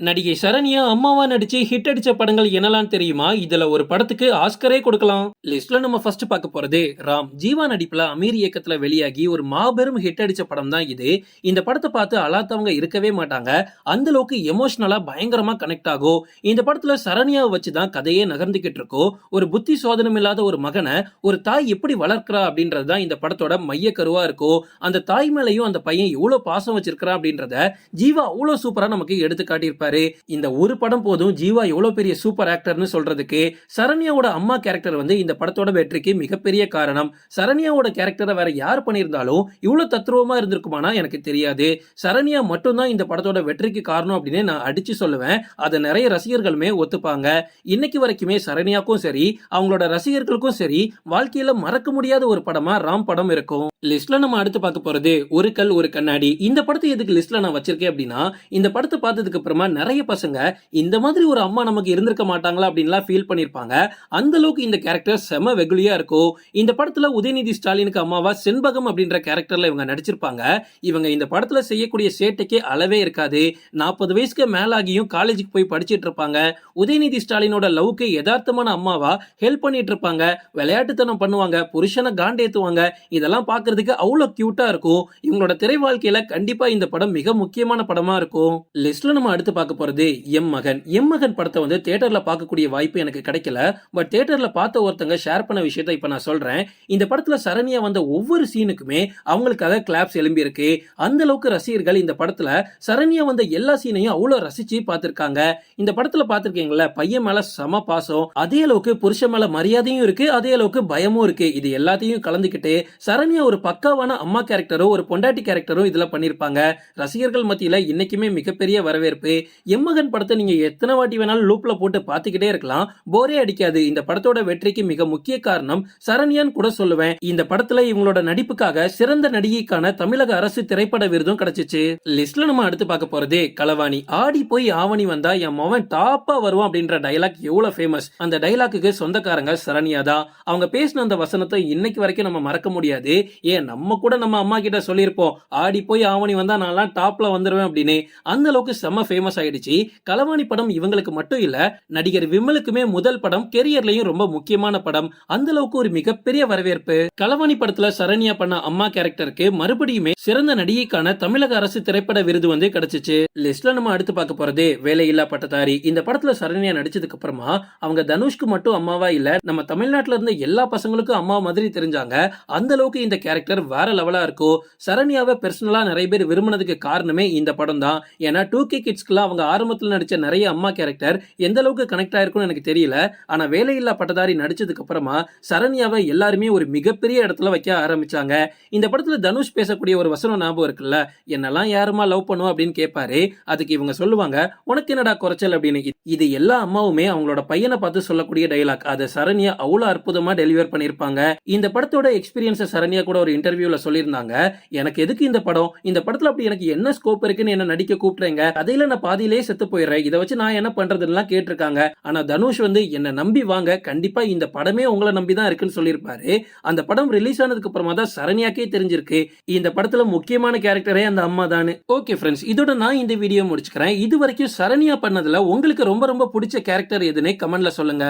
நடிகை சரண்யா அம்மாவா நடிச்சு ஹிட் அடிச்ச படங்கள் என்னலாம் தெரியுமா? இதுல ஒரு படத்துக்கு ஆஸ்கரே கொடுக்கலாம். லிஸ்ட்ல நம்ம ஃபர்ஸ்ட் பார்க்க போறது ராம். ஜீவா நடிப்புல அமீர் இயக்கத்துல வெளியாகி ஒரு மாபெரும் ஹிட் அடிச்ச படம் தான் இது. இந்த படத்தை பார்த்து அழாத்தவங்க இருக்கவே மாட்டாங்க. அந்த அளவுக்கு எமோஷனலா பயங்கரமா கனெக்ட் ஆகும். இந்த படத்துல சரண்யாவை வச்சு தான் கதையே நகர்ந்துகிட்டு இருக்கோ. ஒரு புத்தி சோதனம் இல்லாத ஒரு மகனை ஒரு தாய் எப்படி வளர்க்கிறா அப்படின்றது தான் இந்த படத்தோட மைய கருவா இருக்கும் அந்த தாய் மேலையும் அந்த பையன் எவ்வளவு பாசம் வச்சிருக்கிறா அப்படின்றத ஜீவா அவ்வளவு சூப்பரா நமக்கு எடுத்து காட்டியிருப்பாரு இந்த ஒரு படம் போதும் ஜீவா எவ்வளவு பெரிய சூப்பர் ஆக்டர்னு சொல்றதுக்கு சரண்யாவோட அம்மா கேரக்டர் வந்து இந்த படத்தோட வெற்றிக்கு மிகப்பெரிய காரணம். சரண்யாவோட கேரக்டரை வேற யார் பண்ணியிருந்தாலும் இவ்வளவு தத்ரூபமா இருந்திருக்குமானா எனக்கு தெரியாது. சரண்யா மட்டும்தான் இந்த படத்தோட வெற்றிக்கு காரணம் அப்படின்னு நான் அடிச்சு சொல்லுவேன். அதை நிறைய ரசிகர்களுமே ஒத்துப்பாங்க. இன்னைக்கு வரைக்குமே சரண்யாக்கும் சரி அவங்களோட ரசிகர்களுக்கும் சரி வாழ்க்கையில மறக்க முடியாத ஒரு படமா ராம் படம் இருக்கும். லிஸ்ட்ல நம்ம அடுத்து பார்க்க போறது ஒரு கல் ஒரு கண்ணாடி. இந்த படத்தை எதுக்கு லிஸ்ட்ல நான் வச்சிருக்கேன் அப்படின்னா இந்த படத்தை பார்த்ததுக்கு அப்புறமா நிறைய பசங்க இந்த மாதிரி ஒரு அம்மா நமக்கு இருந்திருக்க மாட்டாங்களா அப்படின்லாம் ஃபீல் பண்ணியிருப்பாங்க அந்த அளவுக்கு இந்த கேரக்டர் செம வெகுளியாக இருக்கும் இந்த படத்துல உதயநிதி ஸ்டாலினுக்கு அம்மாவா செண்பகம் அப்படின்ற கேரக்டர்ல இவங்க நடிச்சிருப்பாங்க. இவங்க இந்த படத்துல செய்யக்கூடிய சேட்டைக்கே அளவே இருக்காது. நாற்பது வயசுக்கு மேலாகியும் காலேஜுக்கு போய் படிச்சுட்டு இருப்பாங்க. உதயநிதி ஸ்டாலினோட லவ்க்கு யதார்த்தமான அம்மாவா ஹெல்ப் பண்ணிட்டு இருப்பாங்க. விளையாட்டுத்தனம் பண்ணுவாங்க புருஷனை காண்டேத்துவாங்க. இதெல்லாம் பார்க்கறதுக்கு அவ்வளோ கியூட்டா இருக்கும். இவங்களோட திரை வாழ்க்கையில கண்டிப்பா இந்த படம் மிக முக்கியமான படமா இருக்கும். லிஸ்ட்ல நம்ம அடுத்து பார்க்க போறது எம் மகன். எம் மகன் படத்தை வந்து தேட்டரில் பார்க்கக்கூடிய வாய்ப்பு எனக்கு கிடைக்கல. பட் தேட்டரில் பார்த்த ஒருத்தங்க ஷேர் பண்ண விஷயத்த இப்ப நான் சொல்றேன். இந்த படத்துல சரண்யா வந்த ஒவ்வொரு சீனுக்குமே அவங்களுக்காக கிளாப்ஸ் எழும்பியிருக்கு. அந்த அளவுக்கு ரசிகர்கள் இந்த படத்துல சரண்யா வந்த எல்லா சீனையும் அவ்வளவு ரசிச்சு பார்த்திருக்காங்க. இந்த படத்துல பார்த்திருக்கீங்களா பையன் மேல சம பாசம் அதே அளவுக்கு புருஷன் மேல மரியாதையும் இருக்கு அதே அளவுக்கு பயமும் இருக்கு. இது எல்லாத்தையும் கலந்துக்கிட்டு சரண்யா ஒரு பக்காவான அம்மா கேரக்டரும் ஒரு பொண்டாட்டி கேரக்டரும் இதுல பண்ணிருப்பாங்க ரசிகர்கள் மத்தியில இன்னைக்குமே மிகப்பெரிய வரவேற்பு. எம்மகன் படத்தை நீங்க எத்தனை வாட்டி வேணாலும் லூப்ல போட்டு பார்த்துக்கிட்டே இருக்கலாம். போரே அடிக்காது. இந்த படத்தோட வெற்றிக்கு மிக முக்கிய காரணம் சரண்யான் கூட சொல்லுவேன். இந்த படத்துல இவங்களோட நடிப்புக்காக சிறந்த நடிகைக்கான தமிழக அரசு திரைப்பட விருதும் கிடைச்சிச்சு. லிஸ்ட்ல நம்ம அடுத்து பார்க்க போறது களவாணி. ஆடி போய் ஆவணி வந்தா என் மவன் டாப்பா வருவான் அப்படின்ற டைலாக் எவ்வளவு ஃபேமஸ் அந்த டைலாக்குக்கு சொந்தக்காரங்க சரண்யா தான். அவங்க பேசின அந்த வசனத்தை இன்னைக்கு வரைக்கும் நம்ம மறக்க முடியாது. ஏன் நம்ம கூட நம்ம அம்மா கிட்ட சொல்லியிருப்போம். ஆடி போய் ஆவணி வந்தா நான்லாம் டாப்ல வந்துருவேன் அப்படின்னு. அந்த அளவுக்கு செம்ம ஃபேமஸ் ஆயிடுச்சு. களவாணி படம் இவங்களுக்கு மட்டும் இல்ல நடிகர் விமலுக்குமே முதல் படம் கெரியர்லயும் ரொம்ப முக்கியமான படம். அந்த அளவுக்கு ஒரு மிகப்பெரிய வரவேற்பு. களவாணி படத்துல சரண்யா பண்ண அம்மா கேரக்டருக்கு மறுபடியுமே சிறந்த நடிகைக்கான தமிழக அரசு திரைப்பட விருது வந்து கிடைச்சிச்சு. லிஸ்ட்ல நம்ம அடுத்து பார்க்க போறது வேலையில்லா பட்டதாரி. இந்த படத்துல சரண்யா நடிச்சதுக்கு அப்புறமா அவங்க தனுஷ்க்கு மட்டும் அம்மாவா இல்ல நம்ம தமிழ்நாட்டுல இருந்த எல்லா பசங்களுக்கும் அம்மா மாதிரி தெரிஞ்சாங்க. அந்த அளவுக்கு இந்த கேரக்டர் வேற லெவலா இருக்கும். சரண்யாவை பெர்சனலா நிறைய பேர் விரும்பினதுக்கு காரணமே இந்த படம் தான் ஏன்னா டூ கே கிட்ஸ்க்குலாம் அவங்க ஆரம்பத்தில் நடித்த நிறைய அம்மா கேரக்டர் எந்த அளவுக்கு கனெக்ட் ஆயிருக்கும்னு எனக்கு தெரியல. ஆனால் வேலையில்லா பட்டதாரி நடிச்சதுக்கு அப்புறமா சரண்யாவை எல்லாருமே ஒரு மிகப்பெரிய இடத்துல வைக்க ஆரம்பிச்சாங்க. இந்த படத்துல தனுஷ் பேசக்கூடிய ஒரு வசனம் ஞாபகம் இருக்குல்ல? என்னெல்லாம் யாருமா லவ் பண்ணும்? அப்படின்னு கேட்பாரு அதுக்கு இவங்க சொல்லுவாங்க உனக்கு என்னடா குறைச்சல்? அப்படின்னு. இது- எல்லா அம்மாவுமே அவங்களோட பையனை பார்த்து சொல்லக்கூடிய டைலாக் அதை சரண்யா அவ்வளவு அற்புதமா டெலிவர் பண்ணிருப்பாங்க இந்த படத்தோட எக்ஸ்பீரியன்ஸை சரண்யா கூட ஒரு இன்டர்வியூல சொல்லியிருந்தாங்க. எனக்கு எதுக்கு இந்த படம்? இந்த படத்துல அப்படி எனக்கு என்ன ஸ்கோப் இருக்குன்னு என்ன நடிக்க கூப்பிடுறேங்க? கதையில நான் பாதி பாதியிலே செத்து போயிடுறேன். இதை வச்சு நான் என்ன பண்றதுலாம் கேட்டிருக்காங்க. ஆனா தனுஷ் வந்து என்னை நம்பி வாங்க. கண்டிப்பா இந்த படமே உங்களை நம்பி தான் இருக்குன்னு சொல்லியிருப்பாரு. அந்த படம் ரிலீஸ் ஆனதுக்கு அப்புறமா தான் சரண்யாக்கே தெரிஞ்சிருக்கு. இந்த படத்துல முக்கியமான கேரக்டரே அந்த அம்மா தானு ஓகே ஃப்ரெண்ட்ஸ் இதோட நான் இந்த வீடியோ முடிச்சுக்கிறேன். இது வரைக்கும் சரண்யா பண்ணதுல உங்களுக்கு ரொம்ப ரொம்ப பிடிச்ச கேரக்டர் எதுன்னு கமெண்ட்ல சொல்லுங்க.